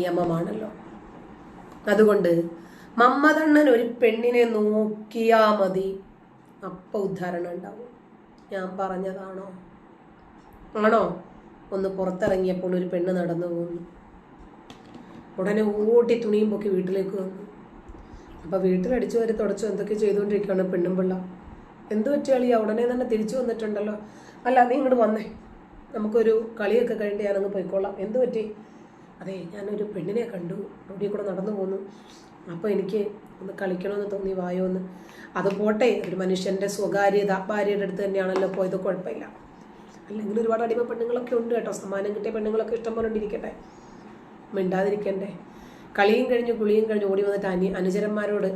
നിയമമാണല്ലോ. അതുകൊണ്ട് മമ്മതണ്ണൻ ഒരു പെണ്ണിനെ നോക്കിയാ മതി. അപ്പൊ ഉദ്ധാരണം ഉണ്ടാവും. ഞാൻ പറഞ്ഞതാണോ? ആണോ? ഒന്ന് പുറത്തിറങ്ങിയപ്പോൾ ഒരു പെണ്ണ് നടന്നു പോകുന്നു ഉടനെ ഓട്ടി തുണിയും പൊക്കി വീട്ടിലേക്ക് വന്നു. അപ്പൊ വീട്ടിലടിച്ചു വരെ തുടച്ചു എന്തൊക്കെ ചെയ്തുകൊണ്ടിരിക്കുകയാണ് പെണ്ണും പിള്ള? എന്ത് പറ്റിയാളിയാ ഉടനെ തന്നെ തിരിച്ചു വന്നിട്ടുണ്ടല്ലോ. അല്ല നീ ഇങ്ങോട്ട് വന്നേ. നമുക്കൊരു കളിയൊക്കെ കഴിഞ്ഞിട്ട് ഞാനങ്ങ് പോയിക്കോളാം. എന്ത് പറ്റി? അതെ ഞാനൊരു പെണ്ണിനെ കണ്ടു. റോഡിൽ കൂടെ നടന്നു പോന്നു. അപ്പോൾ എനിക്ക് ഒന്ന് കളിക്കണമെന്ന് തോന്നി വായോ എന്ന്. അത് പോട്ടെ ഒരു മനുഷ്യന്റെ സ്വകാര്യത ഭാര്യയുടെ അടുത്ത് തന്നെയാണല്ലോ പോയത് കുഴപ്പമില്ല. അല്ലെങ്കിൽ ഒരുപാട് അടിമ പെണ്ണുങ്ങളൊക്കെ ഉണ്ട് കേട്ടോ. സമ്മാനം കിട്ടിയ പെണ്ണുങ്ങളൊക്കെ ഇഷ്ടം പോലെ ഉണ്ടിരിക്കട്ടെ മിണ്ടാതിരിക്കണ്ടേ. കളിയും കഴിഞ്ഞ് കുളിയും കഴിഞ്ഞ് ഓടി വന്നിട്ട് അനി അനുചരന്മാരോട്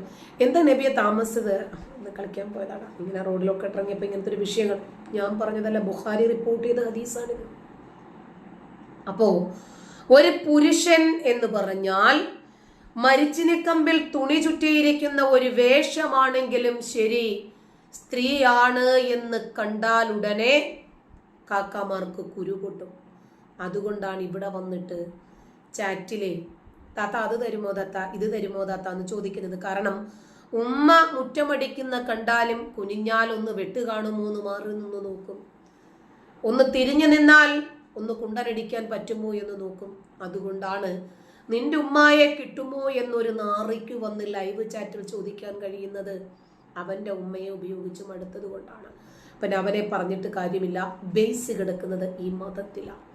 എന്താ നബിയെ താമസിച്ചത്? ഒന്ന് കളിക്കാൻ പോയതാണ്. ഇങ്ങനെ റോഡിലൊക്കെ ഇറങ്ങിയപ്പോൾ ഇങ്ങനത്തെ ഒരു വിഷയങ്ങൾ. ഞാൻ പറഞ്ഞതല്ല ബുഹാരി റിപ്പോർട്ട് ചെയ്ത ഹദീസാണിത്. അപ്പോ ഒരു പുരുഷൻ എന്ന് പറഞ്ഞാൽ മരിച്ചിനി കമ്പിൽ തുണി ചുറ്റിയിരിക്കുന്ന ഒരു വേഷമാണെങ്കിലും ശരി സ്ത്രീയാണ് എന്ന് കണ്ടാൽ ഉടനെ കാക്കാമാർക്ക് കുരു അതുകൊണ്ടാണ് ഇവിടെ വന്നിട്ട് ചാറ്റിലെ താത്ത അത് തരുമോ താത്ത? ഇത് തരുമോ താത്ത? എന്ന് ചോദിക്കുന്നത്. കാരണം ഉമ്മ മുറ്റമടിക്കുന്ന കണ്ടാലും കുനിഞ്ഞാലൊന്ന് വെട്ട് കാണുമോ എന്ന് മാറി നിന്ന് നോക്കും. ഒന്ന് തിരിഞ്ഞു നിന്നാൽ ഒന്ന് കുണ്ടരടിക്കാൻ പറ്റുമോ എന്ന് നോക്കും. അതുകൊണ്ടാണ് നിന്റെ ഉമ്മായെ കിട്ടുമോ എന്നൊരു നാറിക്ക് വന്ന് ലൈവ് ചാറ്റിൽ ചോദിക്കാൻ കഴിയുന്നത് അവന്റെ ഉമ്മയെ ഉപയോഗിച്ച് മടുത്തത് കൊണ്ടാണ്. പിന്നെ അവനെ പറഞ്ഞിട്ട് കാര്യമില്ല. ബേസ് കിടക്കുന്നത് ഈ മതത്തിലാണ്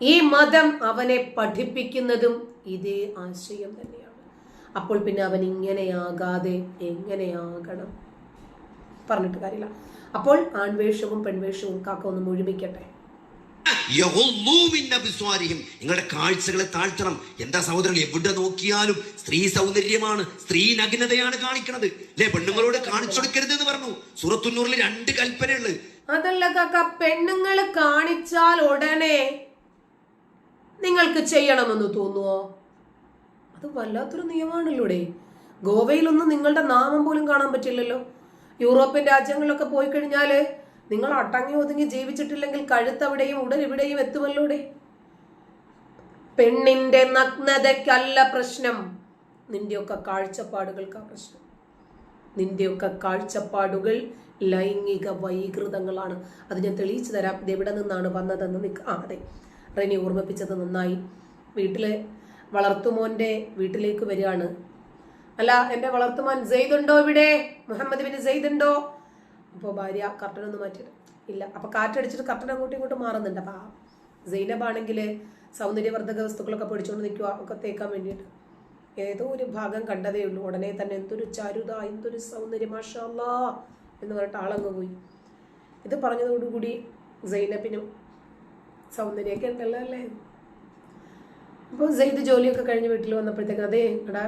ഈ മതം അവനെ പഠിപ്പിക്കുന്നതും ഇതേ ആശയം തന്നെയാണ്. അപ്പോൾ പിന്നെ അവൻ ഇങ്ങനെയാകാതെ എങ്ങനെയാകണം? പറഞ്ഞിട്ട് കാര്യമില്ല. അപ്പോൾ ആൺവേഷവും പെൺവേഷവും കാക്ക ഒന്ന് മുഴുമിക്കട്ടെ. നിങ്ങളുടെ കാഴ്ചകളെ താഴ്ത്തണം. എന്താ സഹോദരൻ എവിടെ നോക്കിയാലും സ്ത്രീ സൗന്ദര്യമാണ് സ്ത്രീ നഗ്നതയാണ് കാണിക്കണത്. അല്ലെ പെണ്ണുങ്ങളോട് കാണിച്ചു കൊടുക്കരുത് എന്ന് പറഞ്ഞു. സൂറത്തുന്നൂറിൽ രണ്ട് കൽപ്പനയുള്ളു അതല്ല കാക്ക പെണ്ണുങ്ങൾ കാണിച്ചാൽ ഉടനെ നിങ്ങൾക്ക് ചെയ്യണമെന്ന് തോന്നുവോ? അത് വല്ലാത്തൊരു നിയമമാണല്ലോടെ. ഗോവയിലൊന്നും നിങ്ങളുടെ നാമം പോലും കാണാൻ പറ്റില്ലല്ലോ. യൂറോപ്യൻ രാജ്യങ്ങളിലൊക്കെ പോയി കഴിഞ്ഞാൽ നിങ്ങൾ അടങ്ങി ഒതുങ്ങി ജീവിച്ചിട്ടില്ലെങ്കിൽ കഴുത്തവിടെയും ഉടൻ ഇവിടെയും എത്തുമല്ലോടെ? പെണ്ണിന്റെ നഗ്നതയ്ക്കല്ല പ്രശ്നം. നിന്റെയൊക്കെ കാഴ്ചപ്പാടുകൾക്കാ പ്രശ്നം. നിന്റെയൊക്കെ കാഴ്ചപ്പാടുകൾ ലൈംഗിക വൈകൃതങ്ങളാണ്. അത് ഞാൻ തെളിയിച്ചു തരാം. ഇത് എവിടെ നിന്നാണ് വന്നതെന്ന് നിക്ക് ആ അതെ. റെനി ഓർമ്മിപ്പിച്ചത് നന്നായി. വീട്ടിലെ വളർത്തുമോന്റെ വീട്ടിലേക്ക് വരികയാണ്. അല്ല എന്റെ വളർത്തുമോൻ സെയ്ദ് ഉണ്ടോ ഇവിടെ? മുഹമ്മദ് ബിൻ സെയ്ദ് ഉണ്ടോ? അപ്പോൾ ഭാര്യ കർട്ടൻ ഒന്ന് മാറ്റിയിട്ട് ഇല്ല. അപ്പൊ കാറ്റടിച്ചിട്ട് കർട്ടൻ അങ്ങോട്ടും ഇങ്ങോട്ടും മാറുന്നുണ്ട്. അപ്പൊ സൈനബ് ആണെങ്കിൽ സൗന്ദര്യവർദ്ധക വസ്തുക്കളൊക്കെ പൊടിച്ചുകൊണ്ട് നിൽക്കുക ഒക്കെ തേക്കാൻ വേണ്ടിയിട്ട്. ഏതോ ഒരു ഭാഗം കണ്ടതേ ഉള്ളൂ. ഉടനെ തന്നെ എന്തൊരു ചരുത എന്തൊരു സൗന്ദര്യം മാഷാല്ലാ എന്ന് പറഞ്ഞിട്ട് ആളങ്ങ് പോയി. ഇത് പറഞ്ഞതോടുകൂടി സൈനബിനും സൗന്ദര്യമൊക്കെ ഉണ്ടല്ലോ അല്ലേ അപ്പോൾ സൈദ് ജോലിയൊക്കെ കഴിഞ്ഞ് വീട്ടിൽ വന്നപ്പോഴത്തേക്ക് അതേ ഇവിടെ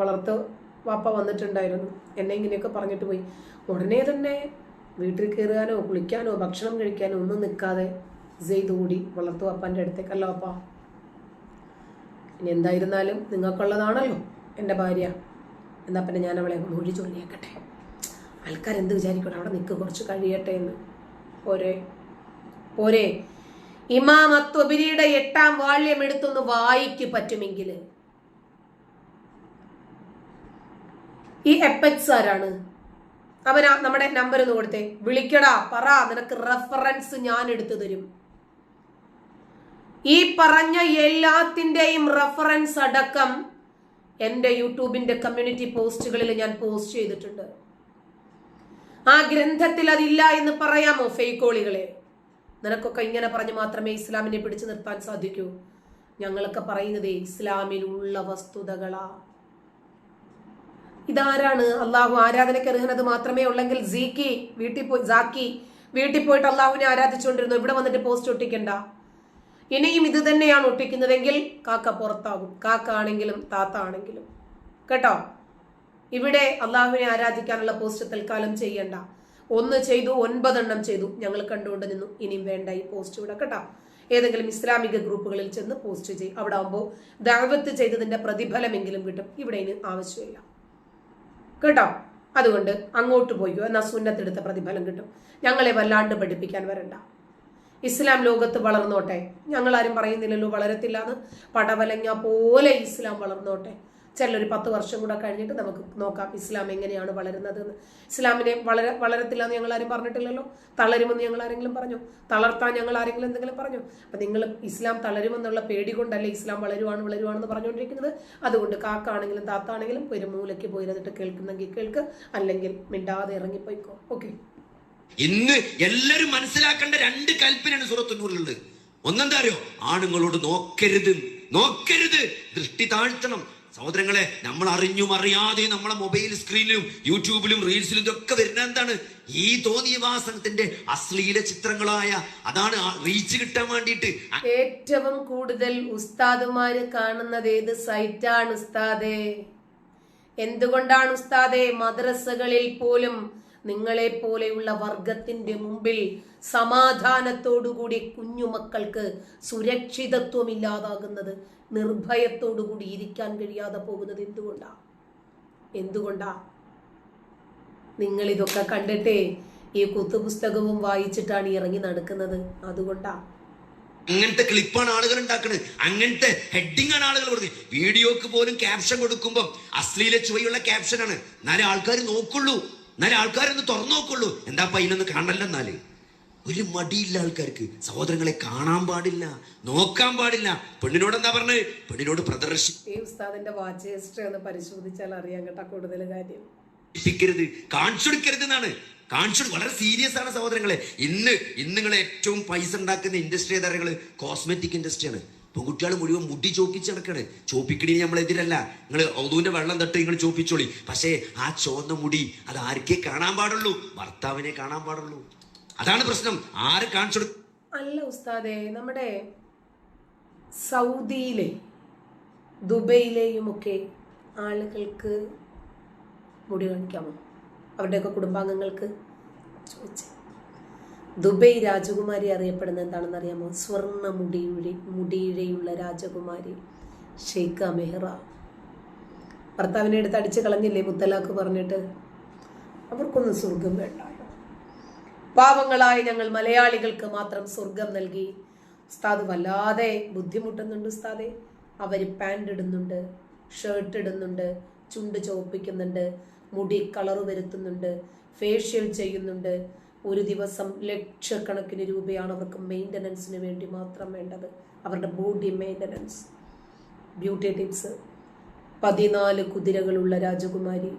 വളർത്ത് വാപ്പ വന്നിട്ടുണ്ടായിരുന്നു. എന്നെ ഇങ്ങനെയൊക്കെ പറഞ്ഞിട്ട് പോയി. ഉടനെ തന്നെ വീട്ടിൽ കയറാനോ കുളിക്കാനോ ഭക്ഷണം കഴിക്കാനോ ഒന്നും നിൽക്കാതെ സെയ്ദ് കൂടി വളർത്തു വാപ്പാന്റെ അടുത്തേക്കല്ലോ വാപ്പ. ഇനി എന്തായിരുന്നാലും നിങ്ങൾക്കുള്ളതാണല്ലോ എന്റെ ഭാര്യ. എന്നാൽ പിന്നെ ഞാൻ അവളെ മൊഴി ചൊല്ലിയേക്കട്ടെ ആൾക്കാരെന്ത് വിചാരിക്കട്ടെ അവിടെ നിൽക്ക് കുറച്ച് കഴിയട്ടെ എന്ന്. പോരെ. പോരെ. ഇമാം അത്വബിരിയുടെ എട്ടാം വാള്യം എടുത്തൊന്ന് വായിക്ക് പറ്റുമെങ്കിൽ ഈ എപ്പക്സ് ആരാണ്? അവനാ നമ്മുടെ നമ്പർ ഒന്ന് കൊടുത്തേ. വിളിക്കടാ പറ നിനക്ക് റെഫറൻസ് ഞാൻ എടുത്തു തരും. ഈ പറഞ്ഞ എല്ലാത്തിന്റെയും റെഫറൻസ് അടക്കം എന്റെ യൂട്യൂബിന്റെ കമ്മ്യൂണിറ്റി പോസ്റ്റുകളിൽ ഞാൻ പോസ്റ്റ് ചെയ്തിട്ടുണ്ട്. ആ ഗ്രന്ഥത്തിൽ അതില്ല എന്ന് പറയാമോ ഫെയ്ക്കോളികളെ നിനക്കൊക്കെ ഇങ്ങനെ പറഞ്ഞ് മാത്രമേ ഇസ്ലാമിനെ പിടിച്ചു നിർത്താൻ സാധിക്കൂ. ഞങ്ങളൊക്കെ പറയുന്നത് ഇസ്ലാമിലുള്ള വസ്തുതകളാ. ഇതാരാണ്? അള്ളാഹു ആരാധനയ്ക്ക് അർഹനത് മാത്രമേ ഉള്ളെങ്കിൽ സീക്കി വീട്ടിൽ പോയി സാക്കി വീട്ടിൽ പോയിട്ട് അള്ളാഹുവിനെ ആരാധിച്ചുകൊണ്ടിരുന്നു ഇവിടെ വന്നിട്ട് പോസ്റ്റ് ഒട്ടിക്കണ്ട. ഇനിയും ഇത് തന്നെയാണ് ഒട്ടിക്കുന്നതെങ്കിൽ കാക്ക പുറത്താകും. കാക്ക ആണെങ്കിലും താത്ത ആണെങ്കിലും. കേട്ടോ? ഇവിടെ അള്ളാഹുവിനെ ആരാധിക്കാനുള്ള പോസ്റ്റ് തൽക്കാലം ചെയ്യണ്ട. ഒന്ന് ചെയ്തു ഒൻപതെണ്ണം ചെയ്തു. ഞങ്ങൾ കണ്ടുകൊണ്ട് നിന്നു. ഇനിയും വേണ്ട ഈ പോസ്റ്റ് ഇവിടെ കേട്ടോ? ഏതെങ്കിലും ഇസ്ലാമിക ഗ്രൂപ്പുകളിൽ ചെന്ന് പോസ്റ്റ് ചെയ്യും. അവിടെ ആകുമ്പോൾ ദാവത്ത് ചെയ്തതിന്റെ പ്രതിഫലമെങ്കിലും കിട്ടും. ഇവിടെ ഇനി ആവശ്യമില്ല. കേട്ടോ? അതുകൊണ്ട് അങ്ങോട്ട് പോയിക്കോ എന്നാൽ സുന്നത്തെടുത്ത പ്രതിഫലം കിട്ടും. ഞങ്ങളെ വല്ലാണ്ട് പഠിപ്പിക്കാൻ വരണ്ട. ഇസ്ലാം ലോകത്ത് വളർന്നോട്ടെ? ഞങ്ങളാരും പറയുന്നില്ലല്ലോ വളരത്തില്ല എന്ന് പടവലങ്ങ പോലെ ഇസ്ലാം വളർന്നോട്ടെ? ചിലൊരു പത്ത് വർഷം കൂടെ കഴിഞ്ഞിട്ട് നമുക്ക് നോക്കാം ഇസ്ലാം എങ്ങനെയാണ് വളരുന്നത് എന്ന് ഇസ്ലാമിനെ വളര വളരത്തില്ല എന്ന് ഞങ്ങൾ ആരും പറഞ്ഞിട്ടില്ലല്ലോ. തളരുമെന്ന് ഞങ്ങൾ ആരെങ്കിലും പറഞ്ഞു? തളർത്താൻ ഞങ്ങൾ ആരെങ്കിലും എന്തെങ്കിലും പറഞ്ഞു? അപ്പൊ നിങ്ങൾ ഇസ്ലാം തളരുമെന്നുള്ള പേടി കൊണ്ടല്ലേ ഇസ്ലാം വളരുവാണ് വളരുവാണെന്ന് പറഞ്ഞുകൊണ്ടിരിക്കുന്നത്. അതുകൊണ്ട് കാക്കാണെങ്കിലും താത്താണെങ്കിലും ഒരു മൂലയ്ക്ക് പോയിരുന്നിട്ട് കേൾക്കുന്നെങ്കിൽ കേൾക്ക്. അല്ലെങ്കിൽ മിണ്ടാതെ ഇറങ്ങിപ്പോയിക്കോ. ഓക്കെ. ഇന്ന് എല്ലാവരും മനസ്സിലാക്കേണ്ട രണ്ട് കൽപ്പനയാണ് സൂറത്തുന്നൂറിലുള്ളത് ഒന്നെന്താ അറിയോ? ആണുങ്ങളോട് നോക്കരുത്. നോക്കരുത്. ദൃഷ്ടി താഴ്ത്തണം. സഹോദരങ്ങളെ നമ്മൾ അറിഞ്ഞും അറിയാതെ നമ്മളെ മൊബൈൽ സ്ക്രീനിലും യൂട്യൂബിലും റീൽസിലും ഇതൊക്കെ വരുന്ന എന്താണ്? ഈ തോന്നിയവാസനത്തിന്റെ അശ്ലീല ചിത്രങ്ങളായ അതാണ് റീച്ച് കിട്ടാൻ വേണ്ടിയിട്ട്. ഏറ്റവും കൂടുതൽ ഉസ്താദുമാര് കാണുന്നത് ഏത് സൈറ്റാണ് ഉസ്താദേ? എന്തുകൊണ്ടാണ് ഉസ്താദെ? മദ്രസകളിൽ പോലും നിങ്ങളെ പോലെയുള്ള വർഗത്തിന്റെ മുമ്പിൽ സമാധാനത്തോടുകൂടി കുഞ്ഞുമക്കൾക്ക് സുരക്ഷിതത്വം ഇല്ലാതാകുന്നത് നിർഭയത്തോടുകൂടി ഇരിക്കാൻ കഴിയാതെ പോകുന്നത് എന്തുകൊണ്ടാ? എന്തുകൊണ്ടാ? നിങ്ങൾ ഇതൊക്കെ കണ്ടിട്ടേ ഈ കുത്തുപുസ്തകവും വായിച്ചിട്ടാണ് ഇറങ്ങി നടക്കുന്നത്. അതുകൊണ്ടാ. അങ്ങനത്തെ ക്ലിപ്പാണ് ആളുകൾ ഉണ്ടാക്കുന്നത് അങ്ങനത്തെ ഹെഡിങ് ആണ് ആളുകൾ കൊടുക്കുന്നത്. വീഡിയോക്ക് പോലും ക്യാപ്ഷൻ കൊടുക്കുമ്പോൾ അശ്ലീല ചുവയുള്ള ക്യാപ്ഷനാണ്. എന്നാലേ ആൾക്കാർ നോക്കുള്ളൂ. എന്നാലേ ആൾക്കാരൊന്ന് തുറന്നു നോക്കുള്ളൂ. എന്താ അതിനൊന്ന് കാണല്ലെന്നാൽ ഒരു മടിയില്ല ആൾക്കാർക്ക്. സഹോദരങ്ങളെ കാണാൻ പാടില്ല നോക്കാൻ പാടില്ല. പെണ്ണിനോട് എന്താ പറഞ്ഞത് പെണ്ണിനോട് പ്രദർശി ഈ ഉസ്താദിന്റെ വാച്ച് ഹിസ്റ്ററി ഒന്ന് പരിശോധിച്ചാൽ അറിയാൻ കേട്ടാ കൂടുതൽ കാര്യം. ിക്കരുത് കാണിച്ചെടുക്കരുത് എന്നാണ്. കാണിച്ചു വളരെ സീരിയസ് ആണ് സഹോദരങ്ങളെ. ഇന്ന് ഇന്ന് നിങ്ങൾ ഏറ്റവും പൈസ ഉണ്ടാക്കുന്ന ഇൻഡസ്ട്രി ഏതാ കോസ്മെറ്റിക് ഇൻഡസ്ട്രിയാണ് പെൺകുട്ടികൾ മുഴുവൻ മുടി ചോപ്പിച്ച് നടക്കണ്. ചോപ്പിക്കണി നമ്മളെതിരല്ല. നിങ്ങൾ ഔതുവിന്റെ വെള്ളം തട്ട് നിങ്ങൾ ചോപ്പിച്ചോളി. പക്ഷേ ആ ചുവന്ന മുടി അത് ആർക്കേ കാണാൻ പാടുള്ളൂ? ഭർത്താവിനെ കാണാൻ പാടുള്ളൂ. അതാണ് പ്രശ്നം. ആര് കാണിച്ചു അല്ല ഉസ്താദെ നമ്മുടെ സൗദിയിലെ ദുബൈയിലെയുമൊക്കെ ആളുകൾക്ക് മുടി കാണിക്കാമോ? അവരുടെയൊക്കെ കുടുംബാംഗങ്ങൾക്ക്? ചോദിച്ചേ. ദുബൈ രാജകുമാരി അറിയപ്പെടുന്ന എന്താണെന്ന് അറിയാമോ സ്വർണ മുടിയുടെ മുടിയിഴയുള്ള രാജകുമാരി ഷെയ്ഖ മെഹ്റ ഭർത്താവിനെ എടുത്ത് അടിച്ച് കളഞ്ഞില്ലേ മുത്തലാഖ് പറഞ്ഞിട്ട്? അവർക്കൊന്നും സ്വർഗം വേണ്ട പാവങ്ങളായ ഞങ്ങൾ മലയാളികൾക്ക് മാത്രം സ്വർഗം നൽകി. ഉസ്താദ് വല്ലാതെ ബുദ്ധിമുട്ടുന്നുണ്ട് ഉസ്താദെ. അവർ പാന്റ് ഇടുന്നുണ്ട് ഷർട്ട് ഇടുന്നുണ്ട് ചുണ്ട് ചുവപ്പിക്കുന്നുണ്ട് മുടി കളറ് വരുത്തുന്നുണ്ട് ഫേഷ്യൽ ചെയ്യുന്നുണ്ട്. ഒരു ദിവസം ലക്ഷക്കണക്കിന് രൂപയാണ് അവർക്ക് മെയിന്റനൻസിന് വേണ്ടി മാത്രം വേണ്ടത്. അവരുടെ ബോഡി മെയിന്റനൻസ്. Beauty tips. പതിനാല് കുതിരകളുള്ള രാജകുമാരി.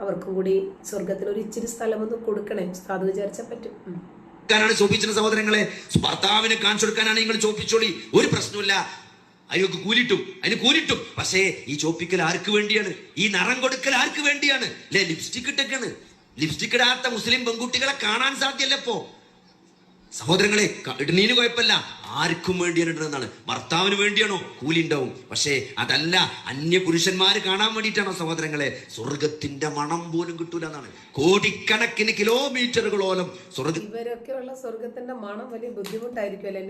അവർക്കും കൂടി സ്വർഗത്തിൽ ഒരു ഇച്ചിരി സ്ഥലമൊന്നും കൊടുക്കണേ. അത് വിചാരിച്ചാൽ പറ്റും. ശോഭിച്ചിന് സഹോദരങ്ങളെ ഭർത്താവിനെ കാണിച്ചു കൊടുക്കാനാണ് നിങ്ങൾ ചോപ്പിച്ചോളി. ഒരു പ്രശ്നമില്ല അതിനൊക്കെ കൂലിട്ടും അതിന് കൂലിട്ടും. പക്ഷേ ഈ ചോപ്പിക്കൽ ആർക്ക് വേണ്ടിയാണ്? ഈ നിറം കൊടുക്കൽ ആർക്ക് വേണ്ടിയാണ്? അല്ലെ ലിപ്സ്റ്റിക് ഇട്ടൊക്കെയാണ്. ലിപ്സ്റ്റിക് ഇടാത്ത മുസ്ലിം പെൺകുട്ടികളെ കാണാൻ സാധ്യല്ല ഇപ്പോ സഹോദരങ്ങളെ ഇടുന്നതിന് കുഴപ്പമില്ല. ആർക്കും വേണ്ടിയാണ് ഇടുന്നതാണ് ഭർത്താവിന് വേണ്ടിയാണോ? കൂലി ഉണ്ടാവും പക്ഷേ അതല്ല അന്യ പുരുഷന്മാർ കാണാൻ വേണ്ടിയിട്ടാണോ സഹോദരങ്ങളെ? സ്വർഗത്തിന്റെ മണം പോലും കിട്ടൂല എന്നാണ് കോടിക്കണക്കിന് കിലോമീറ്ററുകളോളം സ്വർഗ ഇവരൊക്കെയുള്ള സ്വർഗത്തിന്റെ മണം വലിയ ബുദ്ധിമുട്ടായിരിക്കും അല്ലെ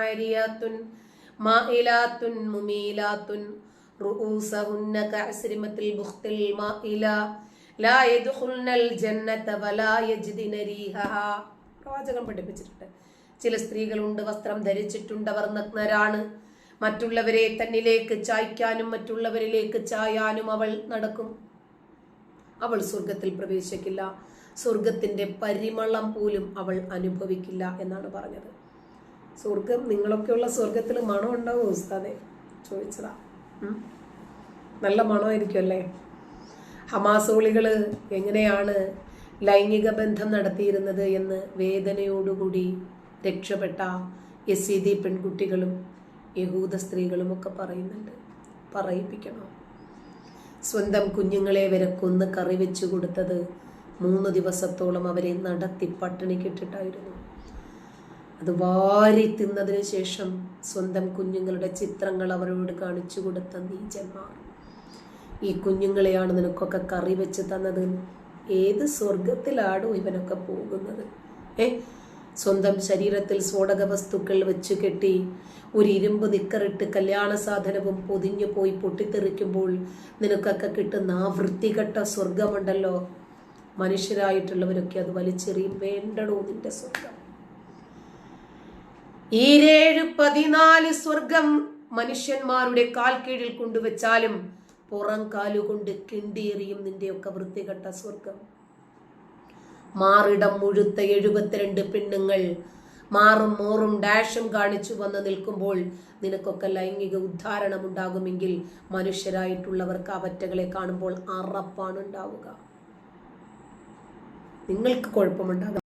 ആരിയാത്തുൻ മായിലാത്തുൻ മുമീലാത്തുൻ പ്രവാചകൻ പഠിപ്പിച്ചിട്ടുണ്ട്. ചില സ്ത്രീകളുണ്ട് വസ്ത്രം ധരിച്ചിട്ടുണ്ട് അവർ നഗ്നരാണ്. മറ്റുള്ളവരെ തന്നിലേക്ക് ചായ്ക്കാനും മറ്റുള്ളവരിലേക്ക് ചായാനും അവൾ നടക്കും. അവൾ സ്വർഗത്തിൽ പ്രവേശിക്കില്ല. സ്വർഗത്തിന്റെ പരിമളം പോലും അവൾ അനുഭവിക്കില്ല എന്നാണ് പറഞ്ഞത്. സ്വർഗം നിങ്ങളൊക്കെയുള്ള സ്വർഗത്തിൽ മണം ഉണ്ടാവും ഉസ്താദെ? ചോദിച്ചതാ. നല്ല മണമായിരിക്കും അല്ലേ ഹമാസോളികൾ എങ്ങനെയാണ് ലൈംഗിക ബന്ധം നടത്തിയിരുന്നത് എന്ന് വേദനയോടുകൂടി രക്ഷപ്പെട്ട യസീദി പെൺകുട്ടികളും യഹൂദ സ്ത്രീകളും ഒക്കെ പറയുന്നുണ്ട്. പറയിപ്പിക്കണം. സ്വന്തം കുഞ്ഞുങ്ങളെ വരെ കൊന്ന് കറി വെച്ചു കൊടുത്തത് മൂന്ന് ദിവസത്തോളം അവരെ നടത്തി പട്ടിണിക്കിട്ടിട്ടായിരുന്നു അത് വാരി തിന്നതിന് ശേഷം സ്വന്തം കുഞ്ഞുങ്ങളുടെ ചിത്രങ്ങൾ അവരോട് കാണിച്ചു കൊടുത്ത നീചന്മാർ. ഈ കുഞ്ഞുങ്ങളെയാണ് നിനക്കൊക്കെ കറി വെച്ച് തന്നത്? ഏത് സ്വർഗത്തിലാണോ ഇവനൊക്കെ പോകുന്നത്? ഏ? സ്വന്തം ശരീരത്തിൽ സ്ഫോടക വസ്തുക്കൾ വെച്ച് കെട്ടി ഒരു ഇരുമ്പ് നിക്കറിട്ട് കല്യാണ സാധനവും പൊതിഞ്ഞു പോയി പൊട്ടിത്തെറിക്കുമ്പോൾ നിനക്കൊക്കെ കിട്ടുന്ന ആ വൃത്തികെട്ട സ്വർഗമുണ്ടല്ലോ മനുഷ്യരായിട്ടുള്ളവരൊക്കെ അത് വലിച്ചെറിയും. വേണ്ടടോ നിന്റെ സ്വർഗം ഈരേഴ് പതിനാല് സ്വർഗം മനുഷ്യന്മാരുടെ കാൽ കീഴിൽ കൊണ്ടുവച്ചാലും പുറം കാലുകൊണ്ട് കിണ്ടിയെറിയും നിന്റെയൊക്കെ വൃത്തികെട്ട സ്വർഗം മാറിടം മുഴുത്ത എഴുപത്തിരണ്ട് പെണ്ണുങ്ങൾ മാറും മോറും ഡാഷും കാണിച്ചു വന്ന് നിൽക്കുമ്പോൾ നിനക്കൊക്കെ ലൈംഗിക ഉദ്ധാരണം ഉണ്ടാകുമെങ്കിൽ മനുഷ്യരായിട്ടുള്ളവർക്ക് അവറ്റകളെ കാണുമ്പോൾ അറപ്പാണ് ഉണ്ടാവുക നിങ്ങൾക്ക് കുഴപ്പമുണ്ടാകും.